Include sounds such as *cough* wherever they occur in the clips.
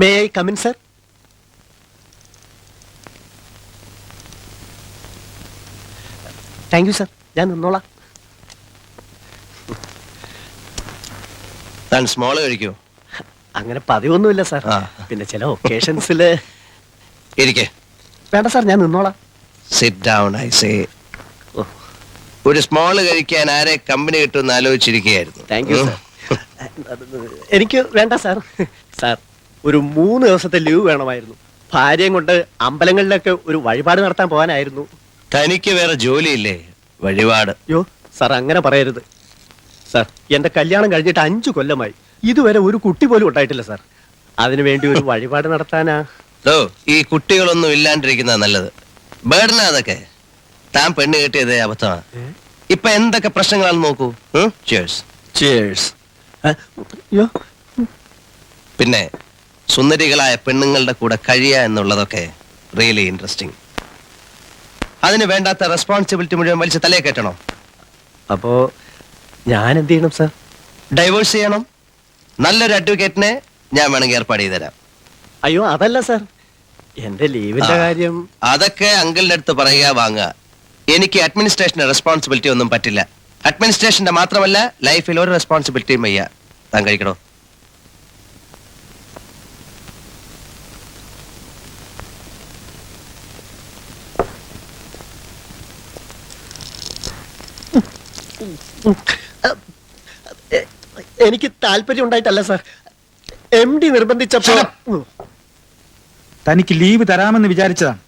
May I come in sir thank you sir ഞാൻ നിന്നോളാം. താൻ സ്മോൾ കഴിക്കൂ. അങ്ങനെ പതിവൊന്നുമില്ല സാർ ആ. പിന്നെ ചില ഒക്കേഷൻസിൽ ഇരിക്കേ. വേണ്ട സാർ ഞാൻ നിന്നോളാം. സിറ്റ് ഡൗൺ ഐ സേ ഒരു സ്മോൾ കഴിക്കാൻ ആരെ കമ്പനി കിട്ടുമെന്ന് ആലോചിച്ചിരിക്കുകയായിരുന്നു. താങ്ക് യു സാർ എനിക്ക് വേണ്ട സാർ സാർ ഒരു മൂന്ന് ദിവസത്തെ ലീവ് വേണമായിരുന്നു. ഭാര്യയും കൊണ്ട് അമ്പലങ്ങളിലൊക്കെ ഒരു വഴിപാട് നടത്താൻ പോകാനായിരുന്നു. തനിക്ക് വേറെ ജോലിയില്ലേ? വഴിപാട്. അയ്യോ സാർ അങ്ങനെ പറയരുത്. സാർ എന്റെ കല്യാണം കഴിഞ്ഞിട്ട് അഞ്ചു കൊല്ലമായി. ഇതുവരെ ഒരു കുട്ടി പോലും ഉണ്ടായിട്ടില്ല സാർ അതിനു വേണ്ടി ഒരു വഴിപാട് നടത്താനാ? ഓ ഈ കുട്ടികളൊന്നും ഇല്ലാണ്ടിരിക്കുന്ന നല്ലത്. ബേഡനാ അതൊക്കെ. താൻ പെണ്ണ് കെട്ടിയത് അബദ്ധമാണ് ഇപ്പൊ എന്തൊക്കെ പ്രശ്നങ്ങളാണെന്ന് നോക്കൂ. ചേഴ്സ് ചേഴ്സ് അയ്യോ. പിന്നെ സുന്ദരികളായ പെണ്ണുങ്ങളുടെ കൂടെ കഴിയുക എന്നുള്ളതൊക്കെ റിയലി ഇൻട്രസ്റ്റിംഗ് അതിന് വേണ്ടാത്ത റെസ്പോൺസിബിലിറ്റി മുഴുവൻ വലിച്ച് തലയെ കെട്ടണം അപ്പോ ഞാൻ എന്ത് ചെയ്യണം സാർ ഡൈവേഴ്സ് ചെയ്യണം. നല്ലൊരു അഡ്വക്കേറ്റിനെ ഞാൻ വേണമെങ്കിൽ ഏർപ്പാട് ചെയ്ത് തരാം. അയ്യോ അതല്ല സാർ എന്റെ ലീവിന്റെ. കാര്യം അതൊക്കെ അങ്കിളിന്റെ അടുത്ത് പറയുക വാങ്ങുക. എനിക്ക് അഡ്മിനിസ്ട്രേഷന്റെ റെസ്പോൺസിബിലിറ്റി ഒന്നും പറ്റില്ല. അഡ്മിനിസ്ട്രേഷന്റെ മാത്രമല്ല ലൈഫിൽ ഒരു റെസ്പോൺസിബിലിറ്റിയും വയ്യ. താൻ കഴിക്കണോ? എനിക്ക് താല്പര്യം ഉണ്ടായിട്ടല്ല സാർ. എം ഡി നിർബന്ധിച്ചപ്പോ തനിക്ക് ലീവ് തരാമെന്ന് വിചാരിച്ചതാണ്.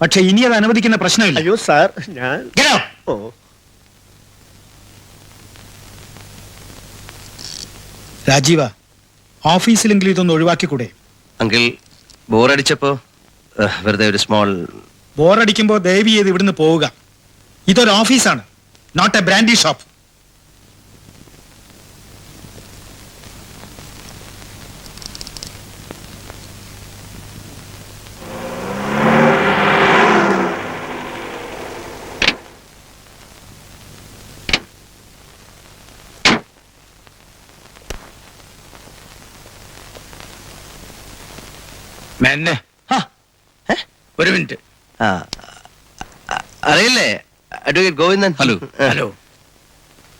പക്ഷെ ഇനി അത് അനുവദിക്കുന്ന പ്രശ്നമില്ല. അയ്യോ സാർ ഞാൻ Get out. ഓ. രാജീവ ഓഫീസിലെങ്കിലും ഇതൊന്ന് ഒഴിവാക്കിക്കൂടെ? അങ്കിൾ ബോറടിച്ചപ്പോ ഏഹ്, വെറുതെ ഒരു സ്മോൾ ബോറടിക്കുമ്പോൾ ദയവ് ചെയ്ത് ഇവിടുന്ന് പോവുക. ഇതൊരു ഓഫീസാണ് നോട്ട് എ ബ്രാൻഡി ഷോപ്പ് മെന്നെ. ഒരു മിനിറ്റ്. അറിയില്ലേ? Advocate Govindan. Hello. Hello.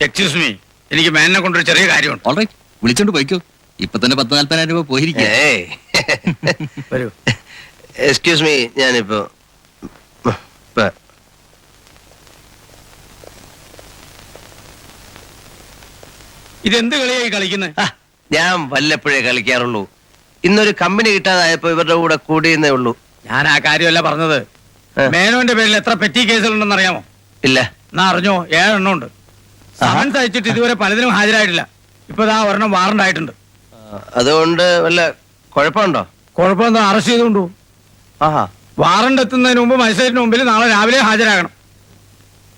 Excuse me എനിക്ക് മേനെ കൊണ്ടൊരു ചെറിയ കാര്യമുണ്ട്. ഓൾറൈറ്റ് വിളിച്ചോണ്ട് പോയിക്കോ. ഇപ്പൊ തന്നെ പത്ത് നാല്പതിനായിരം രൂപ പോയിരിക്കുക ഏയ്. *laughs* വരൂ. എക്സ്ക്യൂസ് മീ ഞാനിപ്പോ ഇപ്പ- ഇതെന്ത് കളിയായി കളിക്കുന്നത് ഞാൻ വല്ലപ്പോഴേ കളിക്കാറുള്ളൂ. ഇന്നൊരു കമ്പനി കിട്ടാതായപ്പോ ഇവരുടെ കൂടെ കൂടിയെന്നേ ഉള്ളൂ. ഞാൻ ആ കാര്യമല്ല പറഞ്ഞത്. മേനോന്റെ പേരിൽ എത്ര പെറ്റി കേസുകളുണ്ടെന്ന് അറിയാമോ ഇല്ല. എന്നാ അറിഞ്ഞോ? ഏഴെണ്ണം ഉണ്ട്. സമൻസ് അയച്ചിട്ട് ഇതുവരെ പലതിനും ഹാജരായിട്ടില്ല. ഇപ്പൊ ദാ ഒരെണ്ണം വാറണ്ട് ആയിട്ടുണ്ട്. അതുകൊണ്ട് വല്ല കുഴപ്പമുണ്ടോ? കുഴപ്പമെന്താ? അറസ്റ്റ് ചെയ്തുകൊണ്ടു ആഹാ. വാറണ്ട് എത്തുന്നതിന് മുമ്പ് മജിസ്ട്രേറ്റിന് മുമ്പിൽ നാളെ രാവിലെ ഹാജരാകണം.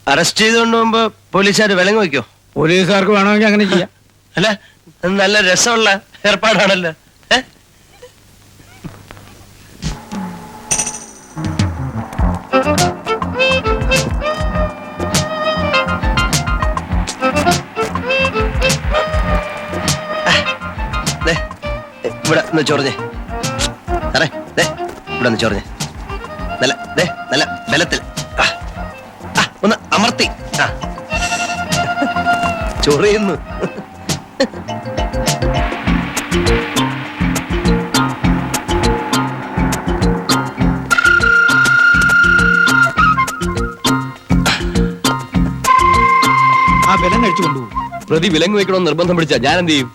അറസ്റ്റ് ചെയ്തുകൊണ്ട് മുമ്പ് പോലീസുകാർ വിലങ്ങ് വയ്ക്കോ? പോലീസുകാർക്ക് വേണമെങ്കിൽ അങ്ങനെ ചെയ്യാം. അല്ല അത് നല്ല രസമുള്ള ഏർപ്പാടാണല്ലോ. ഇവിടെ ഒന്ന് ചൊറിഞ്ഞേ. സാറേ ദേ ഇവിടെ ഒന്ന് ചൊറിഞ്ഞേ. നല്ല ദേ നല്ല ബലത്തിൽ. ആ, ആ, ഒന്ന് അമർത്തി. ആ. ചൊറിയുന്നു. ആ ബലം കഴിച്ചു കൊണ്ടുപോകും. പ്രതി വിലങ്ങ് വെക്കണമെന്ന് നിർബന്ധം പിടിച്ചാ ഞാൻ എന്ത് ചെയ്യും?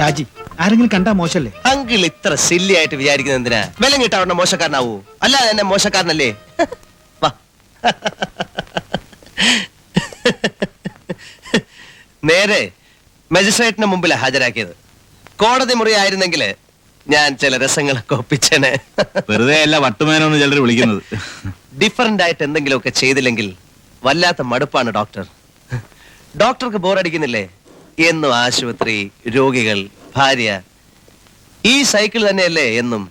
രാജി. ആരെങ്കിലും കണ്ടാ മോശല്ലേ? അങ്കിൾ ഇത്ര സില്ലി ആയിട്ട് വിചാരിക്കുന്നത് എന്തിനാ? വിലം കിട്ടാവുന്ന മോശക്കാരനാവൂ. അല്ലാതെ എന്നെ മോശക്കാരനല്ലേ? വാ. നേരെ മജിസ്ട്രേറ്റിന് മുമ്പിൽ ഹാജരാക്കിയത്. കോടതി മുറി ആയിരുന്നെങ്കിൽ ഞാൻ ചില രസങ്ങളൊക്കെ ഒപ്പിച്ചേനെ. വെറുതെ അല്ല വട്ടുമേനോന്ന് ചിലർ വിളിക്കുന്നത്. ഡിഫറന്റ് ആയിട്ട് എന്തെങ്കിലുമൊക്കെ ചെയ്തില്ലെങ്കിൽ വല്ലാത്ത മടുപ്പാണ് ഡോക്ടർ ഡോക്ടർക്ക് ബോറടിക്കുന്നില്ലേ എന്നും ആശുപത്രി രോഗികൾ ഭാര്യ. ഈ സൈക്കിൾ തന്നെയല്ലേ എന്നും.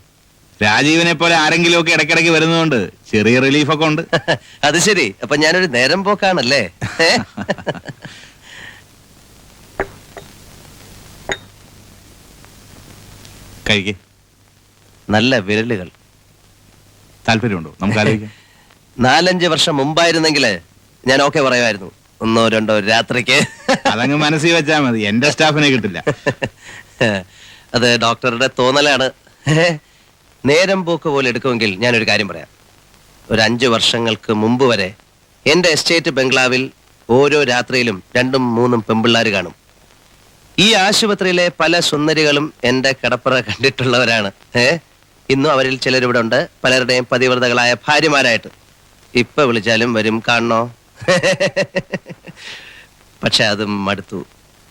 രാജീവിനെ പോലെ ആരെങ്കിലും ഒക്കെ ഇടയ്ക്കിടയ്ക്ക് വരുന്നതുകൊണ്ട് ചെറിയ റിലീഫ് ഒക്കെ ഉണ്ട്. *laughs* അത് ശരി. അപ്പൊ ഞാനൊരു നേരം പോക്കാണല്ലേ? നല്ല വിരലുകൾ. താല്പര്യമുണ്ടോ? നമുക്ക് *laughs* നാലഞ്ച് വർഷം മുമ്പായിരുന്നെങ്കിൽ ഞാൻ ഓക്കെ പറയുമായിരുന്നു. ഒന്നോ രണ്ടോ രാത്രിക്ക്. അതങ്ങ് മനസ്സിൽ വെച്ചാൽ മതി. എന്റെ സ്റ്റാഫിനെ കിട്ടില്ല. *laughs* *laughs* അത് ഡോക്ടറുടെ തോന്നലാണ്. *laughs* നേരം പോക്ക് പോലെ എടുക്കുമെങ്കിൽ ഞാനൊരു കാര്യം പറയാം. ഒരു അഞ്ച് വർഷങ്ങൾക്ക് മുമ്പ് വരെ എന്റെ എസ്റ്റേറ്റ് ബംഗ്ലാവിൽ ഓരോ രാത്രിയിലും രണ്ടും മൂന്നും പെമ്പിള്ളാർ കാണും. ഈ ആശുപത്രിയിലെ പല സുന്ദരികളും എന്റെ കടപ്പുറ കണ്ടിട്ടുള്ളവരാണ്. ഏ? ഇന്നും അവരിൽ ചിലരിവിടെ ഉണ്ട് പലരുടെയും പതിവ്രതകളായ ഭാര്യമാരായിട്ട്. ഇപ്പൊ വിളിച്ചാലും വരും കാണണോ? *laughs* പക്ഷെ അതും മടുത്തു.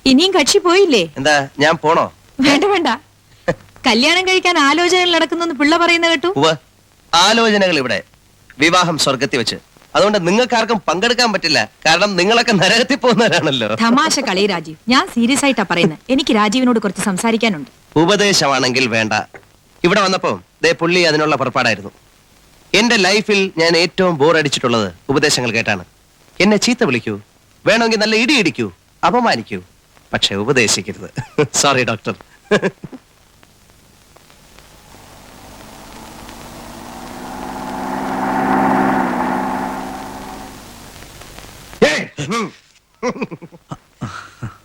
ഇനിയും കക്ഷി പോയില്ലേ? എന്താ ഞാൻ പോണോ? വേണ്ട വേണ്ട. കല്യാണം കഴിക്കാൻ ആലോചനകൾ നടക്കുന്നു പിള്ള പറയുന്ന കേട്ടു. ആലോചനകൾ ഇവിടെ. വിവാഹം സ്വർഗത്തിൽ വെച്ച്. അതുകൊണ്ട് നിങ്ങൾക്കാർക്കും പങ്കെടുക്കാൻ പറ്റില്ല. കാരണം നിങ്ങളൊക്കെ നരകത്തിൽ പോകുന്നവരാണല്ലോ. തമാശ കളി രാജീവ്. ഞാൻ സീരിയസ് ആയിട്ടാ പറയുന്നത് എനിക്ക് രാജീവിനോട് കുറച്ച് സംസാരിക്കാനുണ്ട്. ഉപദേശമാണെങ്കിൽ വേണ്ട. ഇവിടെ വന്നപ്പോ ദേ പുള്ളി അതിനുള്ള പുറപ്പാടായിരുന്നു. എന്റെ ലൈഫിൽ ഞാൻ ഏറ്റവും ബോറടിച്ചിട്ടുള്ളത് ഉപദേശങ്ങൾ കേട്ടാണ്. എന്നെ ചീത്ത വിളിക്കൂ. വേണമെങ്കിൽ നല്ല ഇടി ഇടിക്കൂ. അപമാനിക്കൂ. പക്ഷെ ഉപദേശിക്കരുത്. സോറി ഡോക്ടർ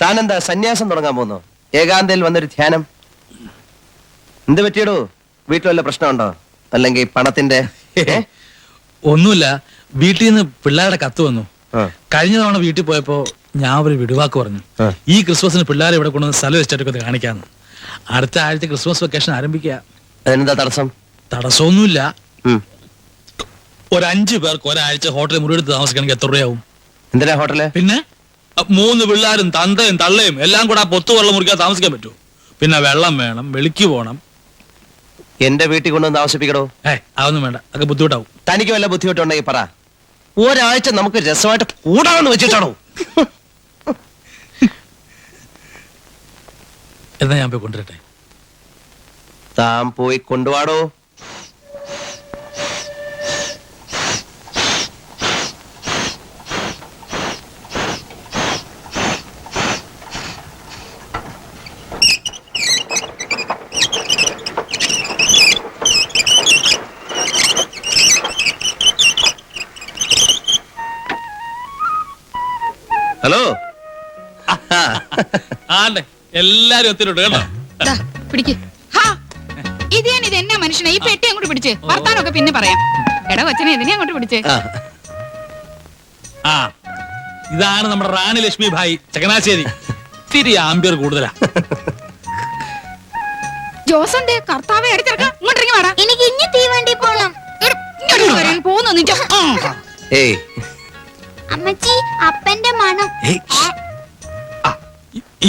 താനെന്താ സന്യാസം തുടങ്ങാൻ പോന്നു ഏകാന്തയിൽ വന്നൊരു ധ്യാനം? എന്ത് പറ്റിയടോ? വീട്ടിൽ വല്ല പ്രശ്നമുണ്ടോ? അല്ലെങ്കിൽ പണത്തിന്റെ? ഒന്നുമില്ല. വീട്ടിൽ നിന്ന് പിള്ളേരുടെ കത്ത് വന്നു. കഴിഞ്ഞ തവണ വീട്ടിൽ പോയപ്പോ ഞാൻ ഒരു വിടുവാക്ക് പറഞ്ഞു. ഈ ക്രിസ്മസിന് പിള്ളേരെ ഇവിടെ കൊണ്ടുവന്ന് സ്ഥലം വെച്ചിട്ടൊക്കെ കാണിക്കാന്ന്. അടുത്ത ആഴ്ച ക്രിസ്മസ് വെക്കേഷൻ ആരംഭിക്കുക. അതിനെന്താ തടസ്സം? തടസ്സമൊന്നുമില്ല. ഒരു അഞ്ചു പേർക്ക് ഒരാഴ്ച ഹോട്ടലിൽ മുറിയെടുത്ത് താമസിക്കണമെങ്കിൽ എത്ര രൂപയാവും? എന്തിനാ ഹോട്ടൽ? പിന്നെ മൂന്ന് പിള്ളേരും തന്തയും തള്ളയും എല്ലാം കൂടെ ആ പൊത്തു വെള്ളം മുറിക്കാൻ താമസിക്കാൻ പറ്റുമോ? പിന്നെ വെള്ളം വേണം വെളിക്ക് പോകണം. എന്റെ വീട്ടിൽ കൊണ്ടുവന്ന് താമസിപ്പിക്കണോ? ഏ അതൊന്നും വേണ്ട. അതൊക്കെ ബുദ്ധിമുട്ടാവും. തനിക്ക് വല്ല ബുദ്ധിമുട്ടുണ്ടെങ്കിൽ പറ. ഒരാഴ്ച നമുക്ക് രസമായിട്ട് കൂടാമെന്ന് വെച്ചിട്ടാണോ? *laughs* എന്നാ ഞാൻ പോയി കൊണ്ടുവരട്ടെ താൻ പോയി കൊണ്ടുവാടോ ഹലോ ആണ്ടെ എല്ലാരും ഒത്തിരിട്ട് കേട്ടോ? പിടിക്ക്. ഇത് ഞാൻ ഇത് എന്നാ മനുഷ്യനെ? ഈ പെട്ടി അങ്ങോട്ട് പിടിച്ച്. വർത്താനൊക്കെ പിന്നെ പറയാം. എടാ കൊച്ചനെ ഇതിനെ അങ്ങോട്ട് പിടിച്ച്. ആ, ഇതാണ് നമ്മുടെ റാണി ലക്ഷ്മി ഭായി ചങ്ങനാശ്ശേരി. ഇത്തിരി ആംബിയർ കൂടുതലാ. ജോസന്റെ കർത്താവെ അടിച്ചിറക്ക ഇങ്ങോട്ട് ഇറങ്ങി വാടാ. എനിക്ക് ഇനി തീവണ്ടി പോണം. പോന്നു നിന്റെ. ഏയ്. അമ്മച്ചി അപ്പന്റെ മണം.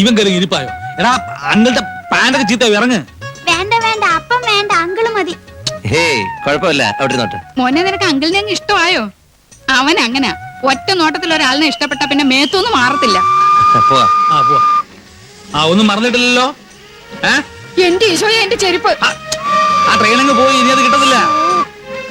ഇവൻ കയറി ഇരിപ്പായോ? എടാ അങ്കിളുടെ പാന്റൊക്കെ ചീത്ത ഇറങ്ങ്. വേണ്ട വേണ്ട അപ്പം വേണ്ട അങ്കിൾ മതി. ഹേയ് കുഴപ്പമില്ല അവിടെ നോട്ട് മോനെ നിനക്ക് അങ്കിളിനെ അങ്ങ് ഇഷ്ടമായോ? അവൻ അങ്ങനെ. ഒറ്റ നോട്ടത്തിൽ ഒരാളിനെ ഇഷ്ടപ്പെട്ട പിന്നെ മേത്തൊന്നും മാറത്തില്ല. പോവാ. ആ പോവാ. ആ ഒന്നും മറന്നിട്ടില്ലല്ലോ? ഏ? എന്റെ ഈശോയെ എന്റെ ചെരുപ്പ്. ആ, ആ ട്രെയിനങ്ങ് പോയി ഇനി അത് കിട്ടത്തില്ല.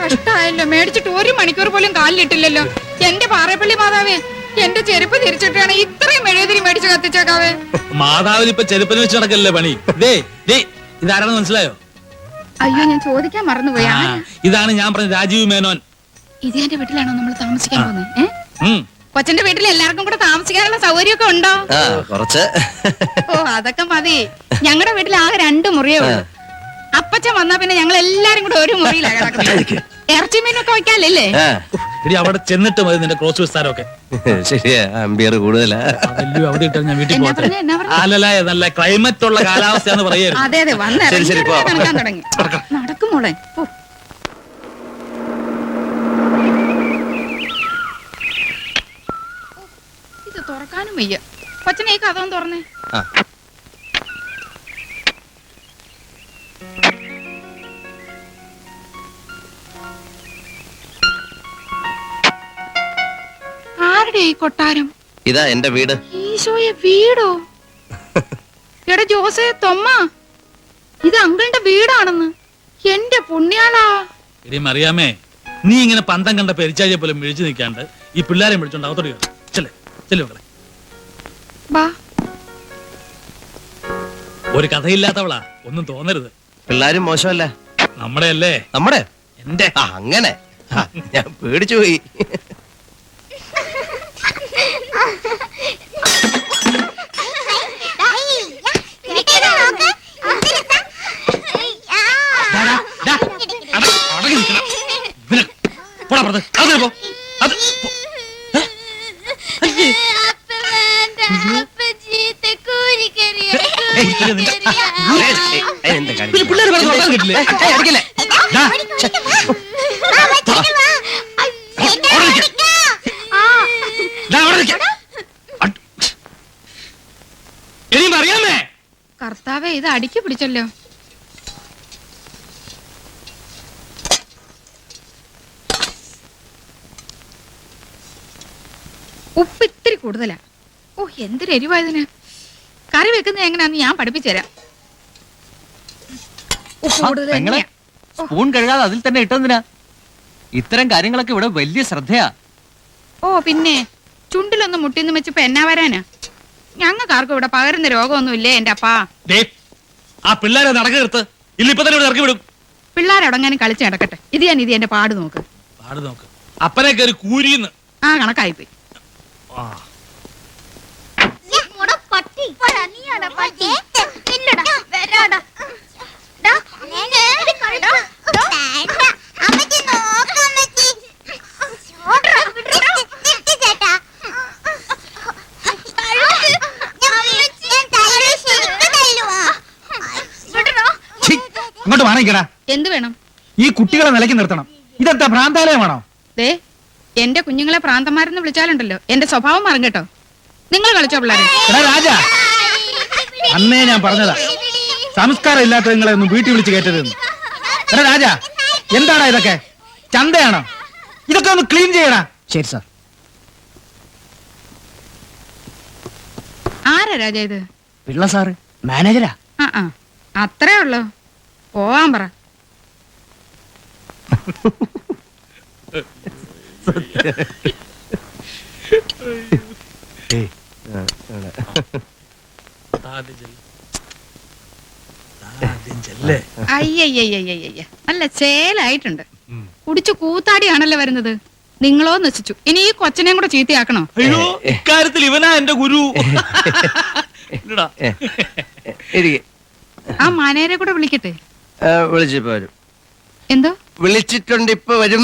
കഷ്ടായല്ലോ. മേടിച്ചിട്ട് ഒരു മണിക്കൂർ പോലും കാലിലിട്ടില്ലല്ലോ. എന്റെ പാറപ്പള്ളി മാതാവേ എന്റെ ചെരുപ്പ് തിരിച്ചിട്ടാണ് ഇത്രയും മെഴുകുതിരി മേടിച്ച് കത്തിച്ചേക്കാവേ. മാതാവിന് ഇപ്പൊ ചെരുപ്പിന് വെച്ച് നടക്കല്ലേ പണി? ദേ ദേ ഇതാരാണെന്ന് മനസ്സിലായോ? അയ്യോ ഞാൻ ചോദിക്കാൻ മറന്നുപോയി. ആ, ആരാ? ഇതാണ് ഞാൻ പറഞ്ഞ രാജീവ് മേനോൻ. ഇത് എന്റെ വീട്ടിലാണോ നമ്മൾ താമസിക്കാൻ പോകുന്നത് ഏ? ഉം. കൊച്ചന്റെ വീട്ടിൽ എല്ലാവർക്കും കൂടെ താമസിക്കാനുള്ള സൗകര്യമൊക്കെ ഉണ്ടോ? ആ കുറച്ച്. ഓ അതൊക്കെ മതി. ഞങ്ങളുടെ വീട്ടിൽ ആകെ രണ്ട് മുറിയേ ഉള്ളൂ. അപ്പച്ചൻ വന്നാ പിന്നെ ഞങ്ങൾ എല്ലാരും കൂടെ ഒരു മുറിയിലാണ് കിടക്കുന്നത്. ഇറച്ചി മീനൊക്കെ വയ്ക്കാല്ലേ ആ, എടി അവിടെ ചെന്നിട്ട് മതി നിന്റെ ക്രോസ് വിസ്താരമൊക്കെ ശരിയാ അമ്പിയർ കൂടുതലാ അവിടെ ഇട്ടാൽ ഞാൻ വീട്ടിൽ എന്നാ പോകട്ടെ പറഞ്ഞേ, എന്നാ പറഞ്ഞേ? അല്ലല്ല നല്ല ക്ലൈമറ്റ് ഉള്ള കാലാവസ്ഥ എന്ന് അതെ അതെ വന്ന് ശരി, ശരി, പോ. കണക്കാൻ തുടങ്ങി നടക്കും മോളെ പോ. ഇത് തുറക്കാനും വയ്യ കൊച്ചനെ ഈ കഥ തുറന്നേ ആ. ആരുടെ ഈ കൊട്ടാരം? ഇതാ എന്റെ വീട്. ഈശോയെ വീടോ? എടാ ജോസേ തൊമ്മ ഇത് അങ്കിളിന്റെ വീടാണെന്ന്. എന്റെ പുണ്യാളാ. എടി മറിയാമേ നീ ഇങ്ങനെ പന്തം കണ്ട പെരിച്ചാഴിയെ പോലെ മിഴിച്ചു നിൽക്കാണ്ട് ഈ പിള്ളേരെ വിളിച്ചോണ്ട് അകത്തോട്ട് കയറി. ചെല്ലേ ചെല്ലു മക്കളെ ബാ. ഒരു കഥയില്ലാത്തവളാ ഒന്നും തോന്നരുത്. പിള്ളേരും മോശമല്ല. നമ്മുടെ അല്ലേ നമ്മുടെ? എന്റെ? ആ അങ്ങനെ. ആ, ഞാൻ പേടിച്ചു പോയി. പോടാ പുറത്ത് അത് പോ അത് പോ. എന്താ പിന്നെ പിള്ളേര് പറഞ്ഞ് ഉറങ്ങാൻ കിട്ടില്ലേ? അടിക്കല്ലേ ദാ, ദാ അവിടെ നിൽക്ക. അട്. ഇനിയും അറിയാമേ കർത്താവെ ഇത് അടിക്ക് പിടിച്ചല്ലോ. ഉപ്പ് ഇത്തിരി കൂടുതലാ. ഓ എന്തൊരു എരിവായതിന് കറി വെക്കുന്നത് എങ്ങനെയാന്ന് ഞാൻ പഠിപ്പിച്ചുതരാം ഉപ്പ് കൂടുതൽ തന്നെയാ. സ്പൂൺ കഴുകാതെ അതിൽ തന്നെ ഇട്ടെന്തിനാ? ഇത്തരം കാര്യങ്ങളൊക്കെ ഇവിടെ വലിയ ശ്രദ്ധയാ. ഓ പിന്നെ ചുണ്ടിലൊന്ന് മുട്ടിന്ന് വെച്ചപ്പോ എന്നാ വരാനാ? ഞങ്ങൾക്കാർക്കും ഇവിടെ പകരുന്ന രോഗമൊന്നുമില്ല എന്റെ അപ്പാ? ദേ ആ പിള്ളേരെ നടക്ക് നിർത്ത്. ഇല്ല തന്നെ ഇവിടെ ഇറക്കി വിടും. പിള്ളേരടങ്ങാനും കളിച്ച് നടക്കട്ടെ. ഇത് ഞാൻ ഇത് എന്റെ പാട് നോക്ക്. പാട് നോക്ക്. അപ്പനെ കയറി കൂരിന്ന്. ആ കണക്കായിപ്പോയി. അങ്ങോട്ട് മാറിക്കടാ എന്ത് വേണം? ഈ കുട്ടികളെ നിലയ്ക്ക് നിർത്തണം. ഇതെന്താ ഭ്രാന്താലയമാണോ? ദേ എന്റെ കുഞ്ഞുങ്ങളെ പ്രാന്തന്മാരെന്ന് വിളിച്ചാലുണ്ടല്ലോ. എന്റെ സ്വഭാവം മാറും കേട്ടോ. നിങ്ങൾ കളിച്ചോ പിള്ളേരെ. എടാ രാജാ അന്നേ ഞാൻ പറഞ്ഞതാ. സംസ്കാരം ഇല്ലാത്ത നിങ്ങളെ ഒന്നും വീട്ടിൽ വിളിച്ച് കയറ്റരുതെന്ന്. എടാ രാജാ എന്താടാ ഇതൊക്കെ? ചന്തയാണോ? ഇതൊക്കെ ഒന്ന് ക്ലീൻ ചെയ്യടാ. ശരി സാർ. ആരാ രാജ ഇത്? പിള്ള സാറ് മാനേജരാ? ആ ആ. അത്രേ ഉള്ളൂ. പോവാൻ പറ. *laughs* നല്ല ചേലായിട്ടുണ്ട്. കുടിച്ചു കൂത്താടിയാണല്ലോ വരുന്നത്? നിങ്ങളോ നശിച്ചു. ഇനി ഈ കൊച്ചനെയും കൂടെ ചീത്തയാക്കണോ? അയ്യോ ഇക്കാര്യത്തിൽ ഇവനാ എന്റെ ഗുരു. ആ മാനേരെ കൂടെ വിളിക്കട്ടെ? വിളിച്ചിപ്പോ വരും. എന്തോ? വിളിച്ചിട്ടുണ്ട് ഇപ്പൊ വരും.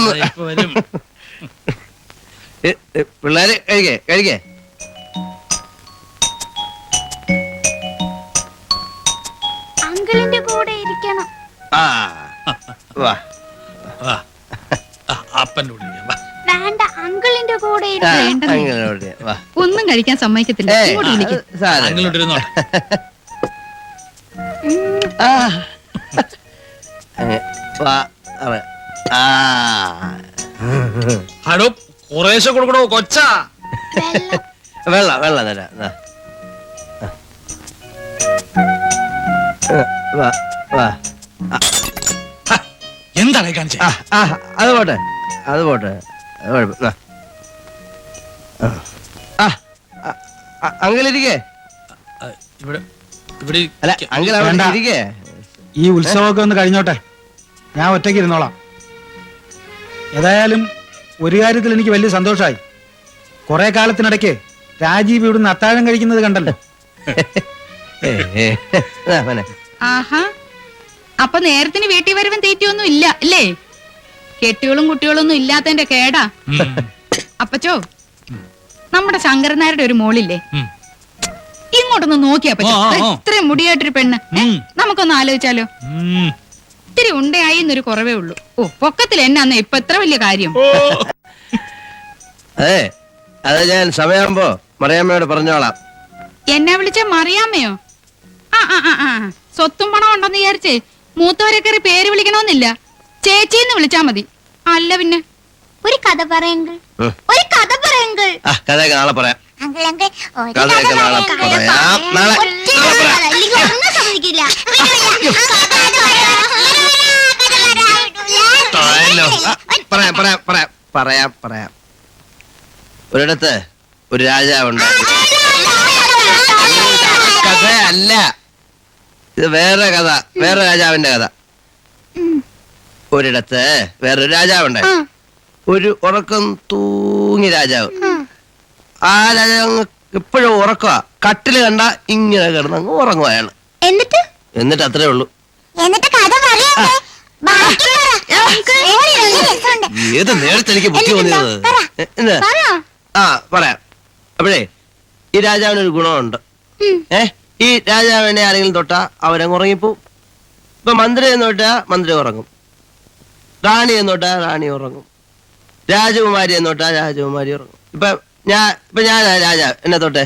പിള്ളേര് കഴിക്കേ കഴിക്കേ അങ്കിളിന്റെ കൂടെ ഇരിക്കണം ആ വാ അപ്പന്റെ കൂടെ വാ. വേണ്ട അങ്കിളിന്റെ കൂടെ. വാ ഒന്നും കഴിക്കാൻ സമ്മതിക്കത്തില്ല ഏയ്, ഇങ്ങോട്ട് വിളിക്കും അത് സാരമില്ല. അങ്ങോട്ട് ഇരുന്നോട്ടെ ആ. വാ. ആ. ഹലോ കുറേശ്ശെ കൊടുക്കണോ കൊച്ച? വെള്ള വെള്ള തരാം ദാ. ആ, വാ വാ എന്താണ് കാണിച്ചത് കാണിച്ചേ? ആ ആ അത് പോട്ടെ അത് പോട്ടെ. അത് കുഴപ്പം ആ. ആ ആ, ആ, അങ്കിളിരിക്കേ? ആ, ഇവിടെ ഇവിടെ അല്ല അങ്കിൾ അവിടെ വേണ്ട. ഇരിക്കേ? ഈ ഉത്സവമൊക്കെ ഒന്ന് കഴിഞ്ഞോട്ടെ. ഞാൻ ഒറ്റയ്ക്ക് ഇരുന്നോളാം. ഏതായാലും ഒരു കാര്യത്തിൽ എനിക്ക് വലിയ സന്തോഷമായി കുറെ കാലത്തിനിടയ്ക്ക് രാജീവ് ഇവിടുന്ന് അത്താഴം കഴിക്കുന്നത് കണ്ടല്ലോ. ആഹാ അപ്പൊ നേരത്തിന് വീട്ടിൽ വരുവൻ തീറ്റിയൊന്നും ഇല്ല അല്ലേ കെട്ടികളും കുട്ടികളും ഒന്നും ഇല്ലാത്തതിന്റെ കേടാ അപ്പച്ചോ നമ്മുടെ ശങ്കരനാരുടെ ഒരു മോളില്ലേ. ഇങ്ങോട്ടൊന്ന് നോക്കിയാ പറ്റോ ആ, ആ, ആ. ഇത്രയും മുടിയായിട്ടൊരു പെണ്ണ് ഏ? നമുക്കൊന്ന് ആലോചിച്ചാലോ. ഇത്തിരി ഉണ്ടയായി എന്നൊരു കുറവേ ഉള്ളൂ. ഓ പൊക്കത്തിൽ എന്നാന്ന് ഇപ്പൊ എത്ര വലിയ കാര്യം? അതെ അത് ഞാൻ സമയമാകുമ്പോ മറിയാമ്മയോട് പറഞ്ഞോളാം. എന്നെ വിളിച്ച മറിയാമ്മയോ? ആ ആ ആ ആ. സ്വത്തും പണം ഉണ്ടെന്ന് വിചാരിച്ചേ മൂത്തവരെ കയറി പേര് വിളിക്കണമെന്നില്ല. ചേച്ചിന്ന് വിളിച്ചാ മതി. അല്ല പിന്നെ. ഒരു കഥ പറയങ്കിൾ ഉം. ഒരു കഥ പറയങ്കിൾ ആ കഥയൊക്കെ നാളെ പറയാം. അങ്കിൾ അങ്കിൾ ഒരു കഥ കഥയൊക്കെ നാളെ പറയങ്കിൾ. പറയാം. നാളെ. ഒറ്റ നാളെ കഥ പറയാം. ഒന്നും സമ്മതിക്കില്ല കഥ. കഥ പറയാം. ആ, പറയാം പറയാം പറയാം പറയാം പറയാം ഒരിടത്ത് ഒരു രാജാവുണ്ട് കഥ അല്ല ഇത് വേറെ കഥ വേറെ രാജാവിന്റെ കഥ ഒരിടത്ത് വേറൊരു രാജാവുണ്ടായി ഒരു ഉറക്കം തൂങ്ങി രാജാവ് ആ രാജാവ് അങ്ങ് എപ്പോഴും ഉറക്കുക കട്ടിൽ കണ്ട ഇങ്ങനെ കിടന്ന് അങ്ങ് ഉറങ്ങും അയാൾ എന്നിട്ട് എന്നിട്ട് അത്രേ ഉള്ളൂ എന്നിട്ട് കഥ പറയണ്ടേ ഏത് നേരത്തെ എനിക്ക് ബുദ്ധി വന്നത്. ആ പറയാം. അപ്പോഴേ ഈ രാജാവിനൊരു ഗുണമുണ്ട്. ഏ ഈ രാജാവിനെ ആരെങ്കിലും തൊട്ടാ അവരങ്ങ് ഉറങ്ങിപ്പോവും. ഇപ്പൊ മന്ത്രി എന്ന് തൊട്ടാ മന്ത്രി ഉറങ്ങും. റാണി എന്ന് തൊട്ടാ റാണി ഉറങ്ങും. രാജകുമാരി എന്ന് തൊട്ടാ രാജകുമാരി ഉറങ്ങും. ഇപ്പൊ ഞാൻ ഇപ്പൊ ഞാൻ രാജാവ്. എന്നെ തൊട്ടെ.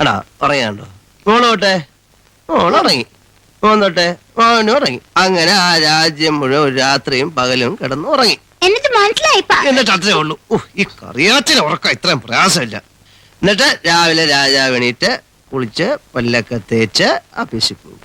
ആണോ ഉറങ്ങിയാണ്ടോ? മോൾ തൊട്ടെ? മോൾ ഉറങ്ങി. മോൻ തൊട്ടെ മോനും ഉറങ്ങി. അങ്ങനെ ആ രാജ്യം മുഴുവൻ രാത്രിയും പകലും കിടന്ന് ഉറങ്ങി. എന്നിട്ട് മനസ്സിലായിപ്പാ എന്നിട്ട് അത്രേ ഉള്ളൂ. ഉഹ്, ഈ കറിയാറ്റിന് ഉറക്കം ഇത്രയും പ്രയാസമില്ല. എന്നിട്ട് രാവിലെ രാജാവ് എണീറ്റ് കുളിച്ച് പല്ലൊക്കെ തേച്ച് അഭ്യസിപ്പോ